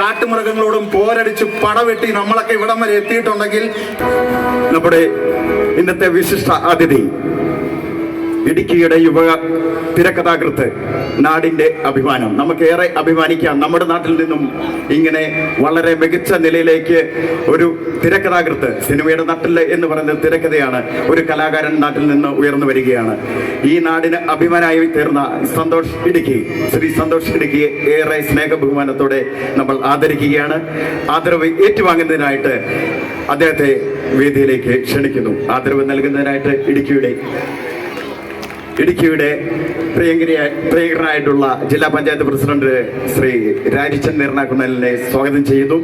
കാട്ടുമൃഗങ്ങളോടും പോരടിച്ച് പടവെട്ടി നമ്മളൊക്കെ ഇവിടം വരെ എത്തിയിട്ടുണ്ടെങ്കിൽ നമ്മുടെ ഇന്നത്തെ വിശിഷ്ട അതിഥി ഇടുക്കിയുടെ യുവ തിരക്കഥാകൃത്ത് നാടിന്റെ അഭിമാനം. നമുക്കേറെ അഭിമാനിക്കാം. നമ്മുടെ നാട്ടിൽ നിന്നും ഇങ്ങനെ വളരെ മികച്ച നിലയിലേക്ക് ഒരു തിരക്കഥാകൃത്ത് സിനിമയുടെ നാട്ടിൽ എന്ന് പറയുന്നത് തിരക്കഥയാണ് ഒരു കലാകാരൻ നാട്ടിൽ നിന്ന് ഉയർന്നു വരികയാണ്. ഈ നാടിന് അഭിമാനമായി തീർന്ന സന്തോഷ് ഇടുക്കി. ശ്രീ സന്തോഷ് ഇടുക്കിയെ ഏറെ സ്നേഹ ബഹുമാനത്തോടെ നമ്മൾ ആദരിക്കുകയാണ്. ആദരവ് ഏറ്റുവാങ്ങുന്നതിനായിട്ട് അദ്ദേഹത്തെ വേദിയിലേക്ക് ക്ഷണിക്കുന്നു. ആദരവ് നൽകുന്നതിനായിട്ട് ഇടുക്കിയുടെ ഇടുക്കിയുടെ പ്രിയങ്കരിയ പ്രിയങ്കരനായിട്ടുള്ള ജില്ലാ പഞ്ചായത്ത് പ്രസിഡന്റ് ശ്രീ രാജിച്ചൻ നീർണാക്കുന്നലിനെ സ്വാഗതം ചെയ്യുന്നു.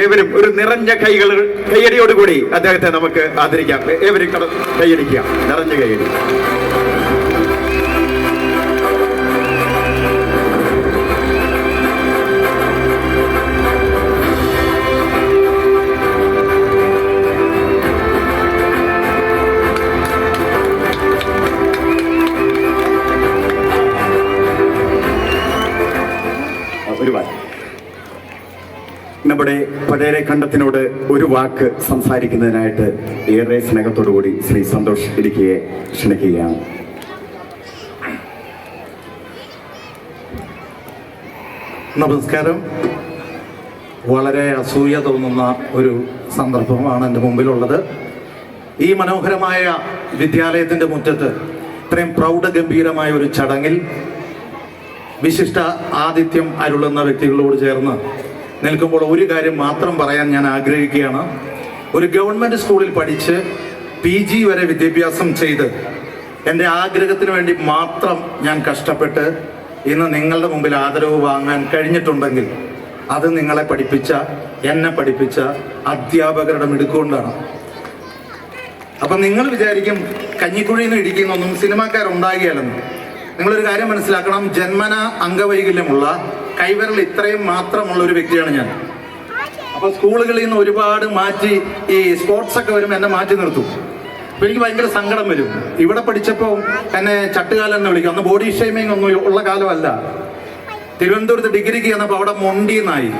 ഏവരും ഒരു നിറഞ്ഞ കൈകൾ കയ്യടിയോടുകൂടി അദ്ദേഹത്തെ നമുക്ക് ആദരിക്കാം. ഏവരും കട നിറഞ്ഞ കൈയടി. നമ്മുടെ പഴയ കണ്ടത്തിനോട് ഒരു വാക്ക് സംസാരിക്കുന്നതിനായിട്ട് ഏറെ സ്നേഹത്തോടുകൂടി ശ്രീ സന്തോഷ് ഇടുക്കിയെ ക്ഷണിക്കുകയാണ്. നമസ്കാരം. വളരെ അസൂയ തോന്നുന്ന ഒരു സന്ദർഭമാണ് എന്റെ മുമ്പിലുള്ളത്. ഈ മനോഹരമായ വിദ്യാലയത്തിന്റെ മുറ്റത്ത് ഇത്രയും പ്രൗഢഗംഭീരമായ ഒരു ചടങ്ങിൽ വിശിഷ്ട ആതിഥ്യം അരുളുന്ന വ്യക്തികളോട് ചേർന്ന് നിൽക്കുമ്പോൾ ഒരു കാര്യം മാത്രം പറയാൻ ഞാൻ ആഗ്രഹിക്കുകയാണ്. ഒരു ഗവൺമെന്റ് സ്കൂളിൽ പഠിച്ച് പി ജി വരെ വിദ്യാഭ്യാസം ചെയ്ത് എന്റെ ആഗ്രഹത്തിന് വേണ്ടി മാത്രം ഞാൻ കഷ്ടപ്പെട്ട് ഇന്ന് നിങ്ങളുടെ മുമ്പിൽ ആദരവ് വാങ്ങാൻ കഴിഞ്ഞിട്ടുണ്ടെങ്കിൽ അത് നിങ്ങളെ പഠിപ്പിച്ച എന്നെ പഠിപ്പിച്ച അധ്യാപകരുടെ മിടുക്കൊണ്ടാണ് അപ്പം നിങ്ങൾ വിചാരിക്കും കഞ്ഞിക്കുഴിയിൽ നിന്ന് ഇടിക്കുന്നൊന്നും സിനിമാക്കാരുണ്ടാകിയാലെന്ന്. നിങ്ങളൊരു കാര്യം മനസ്സിലാക്കണം ജന്മന അംഗവൈകല്യമുള്ള കൈവിരൽ ഇത്രയും മാത്രമുള്ള ഒരു വ്യക്തിയാണ് ഞാൻ. അപ്പൊ സ്കൂളുകളിൽ നിന്ന് ഒരുപാട് മാറ്റി ഈ സ്പോർട്സ് ഒക്കെ വരും എന്നെ മാറ്റി നിർത്തും. അപ്പൊ എനിക്ക് ഭയങ്കര സങ്കടം വരും. ഇവിടെ പഠിച്ചപ്പോൾ എന്നെ ചട്ടുകാലം എന്ന് വിളിക്കും. അന്ന് ബോഡി ഷേമിങ് ഒന്നും ഉള്ള കാലമല്ല. തിരുവനന്തപുരത്ത് ഡിഗ്രിക്ക് ചെന്നപ്പോൾ അവിടെ മൊണ്ടിന്നായി.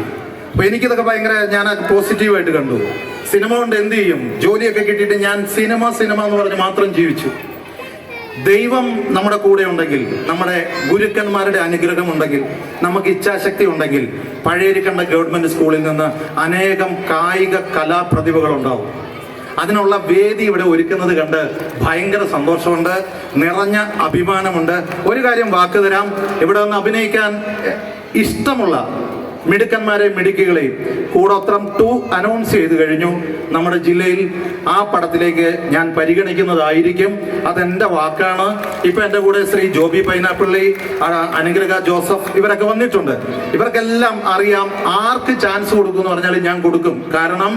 അപ്പൊ എനിക്കിതൊക്കെ ഭയങ്കര ഞാൻ പോസിറ്റീവായിട്ട് കണ്ടു. സിനിമ കൊണ്ട് എന്ത് ചെയ്യും? ജോലിയൊക്കെ കിട്ടിയിട്ട് ഞാൻ സിനിമ സിനിമ എന്ന് പറഞ്ഞ് മാത്രം ജീവിച്ചു. ദൈവം നമ്മുടെ കൂടെ ഉണ്ടെങ്കിൽ നമ്മുടെ ഗുരുക്കന്മാരുടെ അനുഗ്രഹം ഉണ്ടെങ്കിൽ നമുക്ക് ഇച്ഛാശക്തി ഉണ്ടെങ്കിൽ പഴയരിക്കണ്ട ഗവൺമെന്റ് സ്കൂളിൽ നിന്ന് അനേകം കായിക കലാപ്രതിഭകൾ ഉണ്ടാവും. അതിനുള്ള വേദി ഇവിടെ ഒരുക്കുന്നത് കണ്ട് ഭയങ്കര സന്തോഷമുണ്ട് നിറഞ്ഞ അഭിമാനമുണ്ട്. ഒരു കാര്യം വാക്ക് തരാം. ഇവിടെ ഒന്ന് അഭിനയിക്കാൻ ഇഷ്ടമുള്ള മിടുക്കന്മാരെയും മിടുക്കികളെയും കൂടോത്രം ടു അനൗൺസ് ചെയ്ത് കഴിഞ്ഞു. നമ്മുടെ ജില്ലയിൽ ആ പടത്തിലേക്ക് ഞാൻ പരിഗണിക്കുന്നതായിരിക്കും. അതെന്റെ വാക്കാണ്. ഇപ്പൊ എന്റെ കൂടെ ശ്രീ ജോബി പൈനാപ്പിള്ളി അനുഗ്രഹ ജോസഫ് ഇവരൊക്കെ വന്നിട്ടുണ്ട്. ഇവർക്കെല്ലാം അറിയാം ആർക്ക് ചാൻസ് കൊടുക്കും എന്ന് പറഞ്ഞാൽ ഞാൻ കൊടുക്കും. കാരണം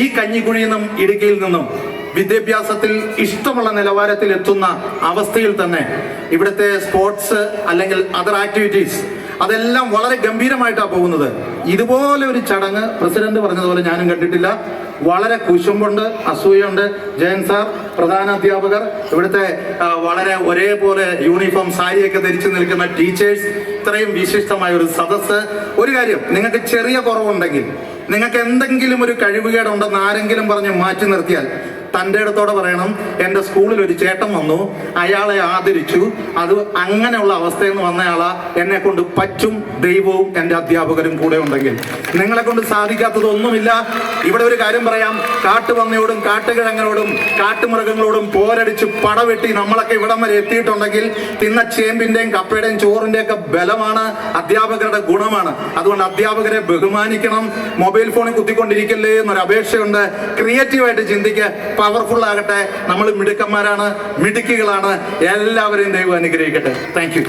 ഈ കഞ്ഞിക്കുഴിയിൽ നിന്നും ഇടുക്കിയിൽ നിന്നും വിദ്യാഭ്യാസത്തിൽ ഇഷ്ടമുള്ള നിലവാരത്തിൽ എത്തുന്ന അവസ്ഥയിൽ തന്നെ ഇവിടുത്തെ സ്പോർട്സ് അല്ലെങ്കിൽ അതർ ആക്ടിവിറ്റീസ് അതെല്ലാം വളരെ ഗംഭീരമായിട്ടാണ് പോകുന്നത്. ഇതുപോലെ ഒരു ചടങ്ങ് പ്രസിഡന്റ് പറഞ്ഞതുപോലെ ഞാനും കണ്ടിട്ടില്ല. വളരെ കുശുമ്പുണ്ട് അസൂയുണ്ട്. ജയൻ സാർ പ്രധാന അധ്യാപകർ ഇവിടുത്തെ വളരെ ഒരേപോലെ യൂണിഫോം സാരിയൊക്കെ ധരിച്ചു നിൽക്കുന്ന ടീച്ചേഴ്സ് ഇത്രയും വിശിഷ്ടമായ ഒരു സദസ്സ്. ഒരു കാര്യം നിങ്ങൾക്ക് ചെറിയ കുറവുണ്ടെങ്കിൽ നിങ്ങൾക്ക് എന്തെങ്കിലും ഒരു കഴിവുകേടുണ്ടെന്ന് ആരെങ്കിലും പറഞ്ഞ് മാറ്റി നിർത്തിയാൽ തന്റെ ഇടത്തോടെ പറയണം എന്റെ സ്കൂളിൽ ഒരു ചേട്ടൻ വന്നു അയാളെ ആദരിച്ചു. അത് അങ്ങനെയുള്ള അവസ്ഥയെന്ന് നിന്ന് വന്നയാളാ. എന്നെ കൊണ്ട് പറ്റും ദൈവവും എന്റെ അധ്യാപകരും കൂടെ ഉണ്ടെങ്കിൽ. നിങ്ങളെ കൊണ്ട് സാധിക്കാത്തതൊന്നുമില്ല ഇവിടെ ഒരു കാര്യം പറയാം. കാട്ടുപന്നിയോടും കാട്ടുകിഴങ്ങനോടും കാട്ടുമൃഗങ്ങളോടും പോരടിച്ച് പടവെട്ടി നമ്മളൊക്കെ ഇവിടം വരെ എത്തിയിട്ടുണ്ടെങ്കിൽ തിന്ന ചേമ്പിന്റെയും കപ്പയുടെയും ചോറിന്റെയും ഒക്കെ ബലമാണ് അധ്യാപകരുടെ ഗുണമാണ്. അതുകൊണ്ട് അധ്യാപകരെ ബഹുമാനിക്കണം. മൊബൈൽ ഫോണിൽ കുത്തിക്കൊണ്ടിരിക്കല്ലേ എന്നൊരു അപേക്ഷയുണ്ട്. ക്രിയേറ്റീവായിട്ട് ചിന്തിക്കുക പവർഫുൾ ആകട്ടെ. നമ്മൾ മിടുക്കന്മാരാണ് മിടുക്കികളാണ്. എല്ലാവരെയും ദൈവം അനുഗ്രഹിക്കട്ടെ. താങ്ക്